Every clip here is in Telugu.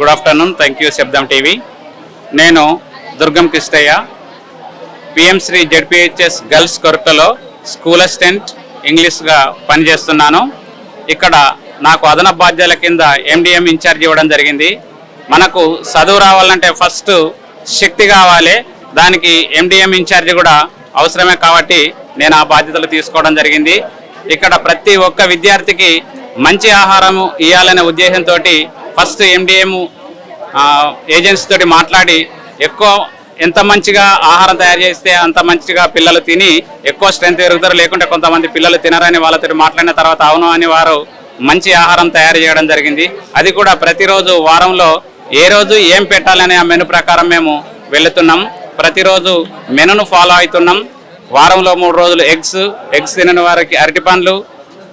Good afternoon. Thank you Shabdam TV. నేను Durgam Krishnaiah PM Shri ZPHS girls కొరతలో school assistant ఇంగ్లీష్గా పనిచేస్తున్నాను. ఇక్కడ నాకు అదనపు బాధ్యతల కింద ఎండిఎం ఇన్ఛార్జ్ ఇవ్వడం జరిగింది. మనకు చదువు రావాలంటే ఫస్ట్ శక్తి కావాలి. దానికి ఎండిఎం ఇన్ఛార్జ్ కూడా అవసరమే కాబట్టి నేను ఆ బాధ్యతలు తీసుకోవడం జరిగింది. ఇక్కడ ప్రతి ఒక్క విద్యార్థికి మంచి ఆహారం ఇవ్వాలనే ఉద్దేశంతో ఫస్ట్ ఎండిఎం ఏజెన్సీ తోటి మాట్లాడి ఎక్కువ ఎంత మంచిగా ఆహారం తయారు చేస్తే అంత మంచిగా పిల్లలు తిని ఎక్కువ స్ట్రెంత్ పెరుగుతారు లేకుంటే కొంతమంది పిల్లలు తినరని వాళ్ళతో మాట్లాడిన తర్వాత అవును అని వారు మంచి ఆహారం తయారు చేయడం జరిగింది. అది కూడా ప్రతిరోజు వారంలో ఏ రోజు ఏం పెట్టాలనే ఆ మెను ప్రకారం మేము వెళుతున్నాం. ప్రతిరోజు మెనును ఫాలో అవుతున్నాం. వారంలో మూడు రోజులు ఎగ్స్ ఎగ్స్ తినని వారికి అరటి పండ్లు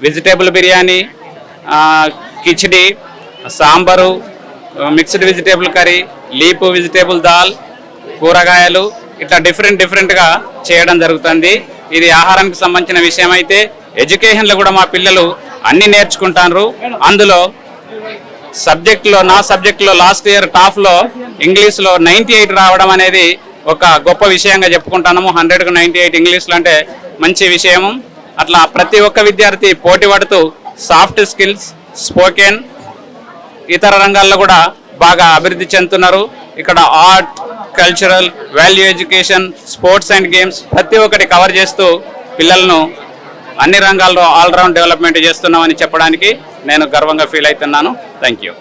వెజిటేబుల్ బిర్యానీ ఆ, khichdi sambar mixed vegetable curry leap vegetable దాల్ కూరగాయలు ఇట్లా డిఫరెంట్ డిఫరెంట్గా చేయడం జరుగుతుంది. ఇది ఆహారానికి సంబంధించిన విషయం అయితే ఎడ్యుకేషన్లో కూడా మా పిల్లలు అన్నీ నేర్చుకుంటారు అందులో సబ్జెక్ట్లో నా సబ్జెక్ట్లో లాస్ట్ ఇయర్ టాప్లో ఇంగ్లీష్లో నైంటీ ఎయిట్ రావడం అనేది ఒక గొప్ప విషయంగా చెప్పుకుంటాము హండ్రెడ్కు నైంటీ ఎయిట్ ఇంగ్లీష్లో అంటే మంచి విషయము. అట్లా ప్రతి ఒక్క విద్యార్థి పోటీ పడుతూ సాఫ్ట్ స్కిల్స్ స్పోకెన్ ఇతర రంగాల్లో కూడా బాగా అభివృద్ధి చెందుతున్నారు. ఇక్కడ art cultural value education sports and games ప్రతి ఒక్కటి కవర్ చేస్తూ పిల్లలను అన్ని రంగాల్లో ఆల్రౌండ్ డెవలప్మెంట్ చేస్తున్నామని చెప్పడానికి నేను గర్వంగా ఫీల్ అవుతున్నాను. Thank you.